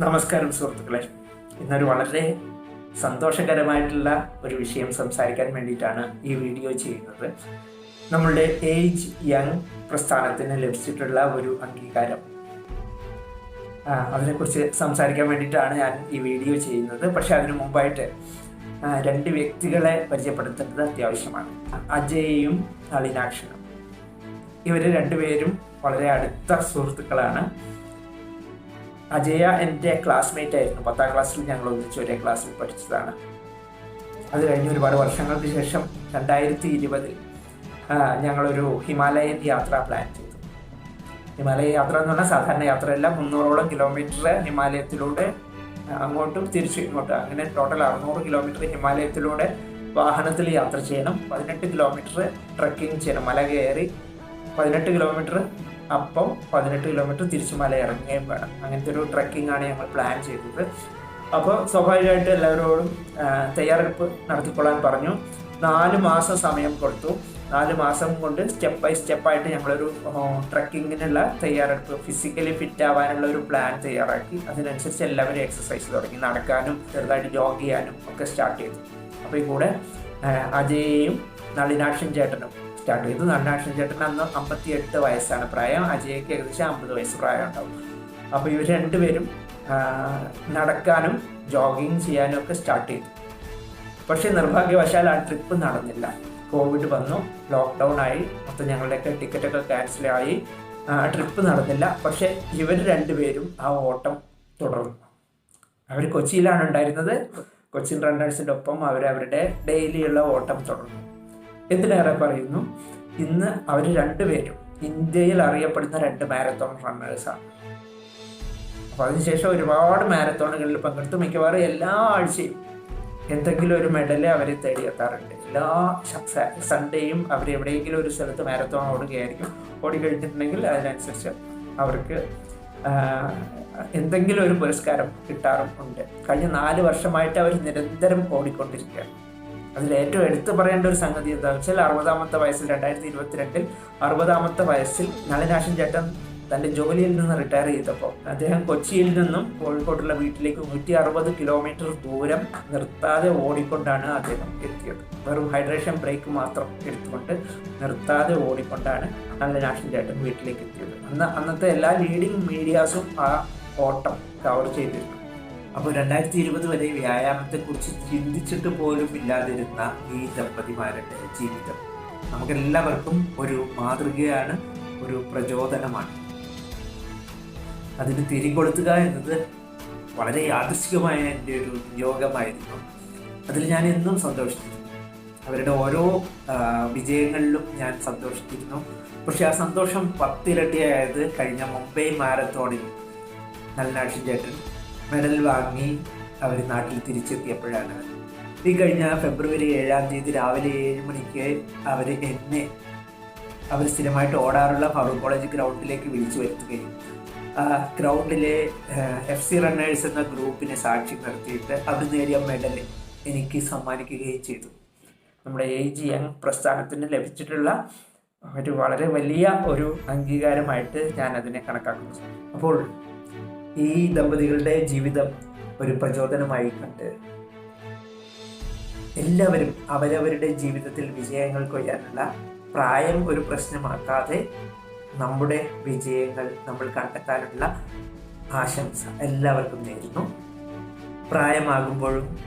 നമസ്കാരം സുഹൃത്തുക്കളെ. ഇന്നൊരു വളരെ സന്തോഷകരമായിട്ടുള്ള ഒരു വിഷയം സംസാരിക്കാൻ വേണ്ടിയിട്ടാണ് ഈ വീഡിയോ ചെയ്യുന്നത്. നമ്മളുടെ ഏജ് യങ് പ്രസ്ഥാനത്തിന് ലഭിച്ചിട്ടുള്ള ഒരു അംഗീകാരം. അതിനെക്കുറിച്ച് സംസാരിക്കാൻ വേണ്ടിയിട്ടാണ് ഞാൻ ഈ വീഡിയോ ചെയ്യുന്നത്. പക്ഷെ അതിനു മുമ്പായിട്ട് രണ്ട് വ്യക്തികളെ പരിചയപ്പെടുത്തേണ്ടത് അത്യാവശ്യമാണ്. അജയും നളിനാക്ഷനും ഇവർ രണ്ടുപേരും വളരെ അടുത്ത സുഹൃത്തുക്കളാണ്. അജയ എന്റെ ക്ലാസ്മേറ്റ് ആയിരുന്നു. പത്താം ക്ലാസ്സിൽ ഞങ്ങൾ ഒന്നിച്ച് ഒരേ ക്ലാസ്സിൽ പഠിച്ചതാണ്. അത് കഴിഞ്ഞ് ഒരുപാട് വർഷങ്ങൾക്ക് ശേഷം രണ്ടായിരത്തി ഇരുപതിൽ ഞങ്ങളൊരു ഹിമാലയൻ യാത്ര പ്ലാൻ ചെയ്തു. ഹിമാലയ യാത്ര എന്ന് പറഞ്ഞാൽ സാധാരണ യാത്രയല്ല മുന്നൂറോളം കിലോമീറ്റർ ഹിമാലയത്തിലൂടെ അങ്ങോട്ടും തിരിച്ചു ഇങ്ങോട്ടും. അങ്ങനെ ടോട്ടൽ അറുന്നൂറ് കിലോമീറ്റർ ഹിമാലയത്തിലൂടെ വാഹനത്തിൽ യാത്ര ചെയ്യണം. പതിനെട്ട് കിലോമീറ്റർ ട്രക്കിംഗ് ചെയ്യണം. മല കയറി പതിനെട്ട് കിലോമീറ്റർ അപ്പം പതിനെട്ട് കിലോമീറ്റർ തിരിച്ചു മല ഇറങ്ങുകയും വേണം. അങ്ങനത്തെ ഒരു ട്രക്കിംഗ് ആണ് ഞങ്ങൾ പ്ലാൻ ചെയ്തത്. അപ്പോൾ സ്വാഭാവികമായിട്ട് എല്ലാവരോടും തയ്യാറെടുപ്പ് നടത്തിക്കൊള്ളാൻ പറഞ്ഞു. നാല് മാസം സമയം കൊടുത്തു. നാല് മാസം കൊണ്ട് സ്റ്റെപ്പ് ബൈ സ്റ്റെപ്പായിട്ട് ഞങ്ങളൊരു ട്രക്കിങ്ങിനുള്ള തയ്യാറെടുപ്പ് ഫിസിക്കലി ഫിറ്റ് ആവാനുള്ള ഒരു പ്ലാൻ തയ്യാറാക്കി. അതിനനുസരിച്ച് എല്ലാവരും എക്സസൈസ് തുടങ്ങി. നടക്കാനും ചെറുതായിട്ട് ജോഗ് ചെയ്യാനും ഒക്കെ സ്റ്റാർട്ട് ചെയ്തു. അപ്പോൾ ഈ കൂടെ അജയേയും നളിനാക്ഷൻ ചേട്ടനും സ്റ്റാർട്ട് ചെയ്തു നടനാക്ഷൻ ചേട്ടൻ അന്ന് അമ്പത്തി എട്ട് വയസ്സാണ് പ്രായം. അജയ്ക്ക് ഏകദേശം അമ്പത് വയസ്സ് പ്രായം ഉണ്ടാവും. അപ്പോൾ ഇവർ രണ്ടുപേരും നടക്കാനും ജോഗിങ് ചെയ്യാനും ഒക്കെ സ്റ്റാർട്ട് ചെയ്തു. പക്ഷേ നിർഭാഗ്യവശാൽ ആ ട്രിപ്പ് നടന്നില്ല. കോവിഡ് വന്നു ലോക്ക്ഡൗൺ ആയി. മൊത്തം ഞങ്ങളുടെയൊക്കെ ടിക്കറ്റൊക്കെ ക്യാൻസൽ ആയി. ട്രിപ്പ് നടന്നില്ല. പക്ഷേ ഇവർ രണ്ടുപേരും ആ ഓട്ടം തുടർന്നു. അവർ കൊച്ചിയിലാണ് ഉണ്ടായിരുന്നത്. കൊച്ചിൻ റണ്ണേഴ്സിന്റെ ഒപ്പം അവർ അവരുടെ ഡെയിലിയുള്ള ഓട്ടം തുടർന്നു. എന്തിനേറെ പറയുന്നു ഇന്ന് അവർ രണ്ടുപേരും ഇന്ത്യയിൽ അറിയപ്പെടുന്ന രണ്ട് മാരത്തോൺ റണ്ണേഴ്സാണ് അപ്പോൾ അതിനുശേഷം ഒരുപാട് മാരത്തോണുകളിൽ പങ്കെടുത്തു മിക്കവാറും എല്ലാ ആഴ്ചയും എന്തെങ്കിലും ഒരു മെഡൽ അവരെ തേടിയെത്താറുണ്ട്. എല്ലാ സൺഡേയും അവർ എവിടെയെങ്കിലും ഒരു സ്ഥലത്ത് മാരത്തോൺ ഓടുകയായിരിക്കും. ഓടിക്കഴിഞ്ഞിട്ടുണ്ടെങ്കിൽ അതിനനുസരിച്ച് അവർക്ക് എന്തെങ്കിലും ഒരു പുരസ്കാരം കിട്ടാറും ഉണ്ട്. കഴിഞ്ഞ നാല് വർഷമായിട്ട് അവർ നിരന്തരം ഓടിക്കൊണ്ടിരിക്കുകയാണ്. അതിൽ ഏറ്റവും എടുത്തു പറയേണ്ട ഒരു സംഗതി എന്താണെന്ന് വെച്ചാൽ അറുപതാമത്തെ വയസ്സിൽ രണ്ടായിരത്തി ഇരുപത്തിരണ്ടിൽ അറുപതാമത്തെ വയസ്സിൽ നളിനാശൻ ചേട്ടൻ തന്റെ ജോലിയിൽ നിന്ന് റിട്ടയർ ചെയ്തപ്പോൾ അദ്ദേഹം കൊച്ചിയിൽ നിന്നും കോഴിക്കോട്ടുള്ള വീട്ടിലേക്ക് നൂറ്റി അറുപത് കിലോമീറ്റർ ദൂരം നിർത്താതെ ഓടിക്കൊണ്ടാണ് അദ്ദേഹം എത്തിയത്. വെറും ഹൈഡ്രേഷൻ ബ്രേക്ക് മാത്രം എടുത്തുകൊണ്ട് നിർത്താതെ ഓടിക്കൊണ്ടാണ് നളിനാശൻ ചേട്ടൻ വീട്ടിലേക്ക് എത്തിയത്. അന്ന് അന്നത്തെ എല്ലാ ലീഡിംഗ് മീഡിയാസും ആ ഓട്ടം കവർ ചെയ്തിരുന്നു. അപ്പോൾ രണ്ടായിരത്തി ഇരുപത് വരെ വ്യായാമത്തെക്കുറിച്ച് ചിന്തിച്ചിട്ട് പോലും ഇല്ലാതിരുന്ന ഈ ദമ്പതിമാരുടെ ജീവിതം. നമുക്കെല്ലാവർക്കും ഒരു മാതൃകയാണ് ഒരു പ്രചോദനമാണ്. അതിന് തിരികൊളുത്തുക എന്നത് വളരെ യാദൃശികമായ എന്റെ ഒരു യോഗമായിരുന്നു അതിൽ ഞാൻ എന്നും സന്തോഷിച്ചിരുന്നു. അവരുടെ ഓരോ വിജയങ്ങളിലും ഞാൻ സന്തോഷിച്ചിരുന്നു. പക്ഷെ ആ സന്തോഷം പത്തിരട്ടിയായത് കഴിഞ്ഞ മുംബൈ മാരത്തോണിൽ നല്ലാഴ്ച ചേട്ടൻ. മെഡൽ വാങ്ങി അവർ നാട്ടിൽ തിരിച്ചെത്തിയപ്പോഴാണ്. ഈ കഴിഞ്ഞ ഫെബ്രുവരി ഏഴാം തീയതി രാവിലെ ഏഴ് മണിക്ക് അവർ എന്നെ അവർ സ്ഥിരമായിട്ട് ഓടാറുള്ള ഫറൂഖ് കോളേജ് ഗ്രൗണ്ടിലേക്ക് വിളിച്ചു വരുത്തുകയും ഗ്രൗണ്ടിലെ എഫ് സി റണ്ണേഴ്സ് എന്ന ഗ്രൂപ്പിനെ സാക്ഷി നിർത്തിയിട്ട് അവർ നേടിയ മെഡൽ എനിക്ക് സമ്മാനിക്കുകയും ചെയ്തു. നമ്മുടെ എ ജി എം പ്രസ്ഥാനത്തിന് ലഭിച്ചിട്ടുള്ള ഒരു വളരെ വലിയ ഒരു അംഗീകാരമായിട്ട് ഞാൻ അതിനെ കണക്കാക്കുന്നു. അപ്പോൾ ഈ ദമ്പതികളുടെ ജീവിതം ഒരു പ്രചോദനമായി കണ്ട് എല്ലാവരും അവരവരുടെ ജീവിതത്തിൽ വിജയങ്ങൾ കൊയ്യാനുള്ള പ്രായം ഒരു പ്രശ്നമാക്കാതെ നമ്മുടെ വിജയങ്ങൾ നമ്മൾ കണ്ടെത്താനുള്ള ആശംസ എല്ലാവർക്കും നേരുന്നു. പ്രായമാകുമ്പോഴും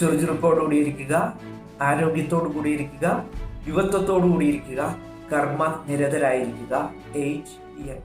ചുറുചുറുക്കോടുകൂടി ഇരിക്കുക ആരോഗ്യത്തോടു കൂടി ഇരിക്കുക യുവത്വത്തോടു കൂടി ഇരിക്കുക കർമ്മ നിരതരായിരിക്കുക. Eight year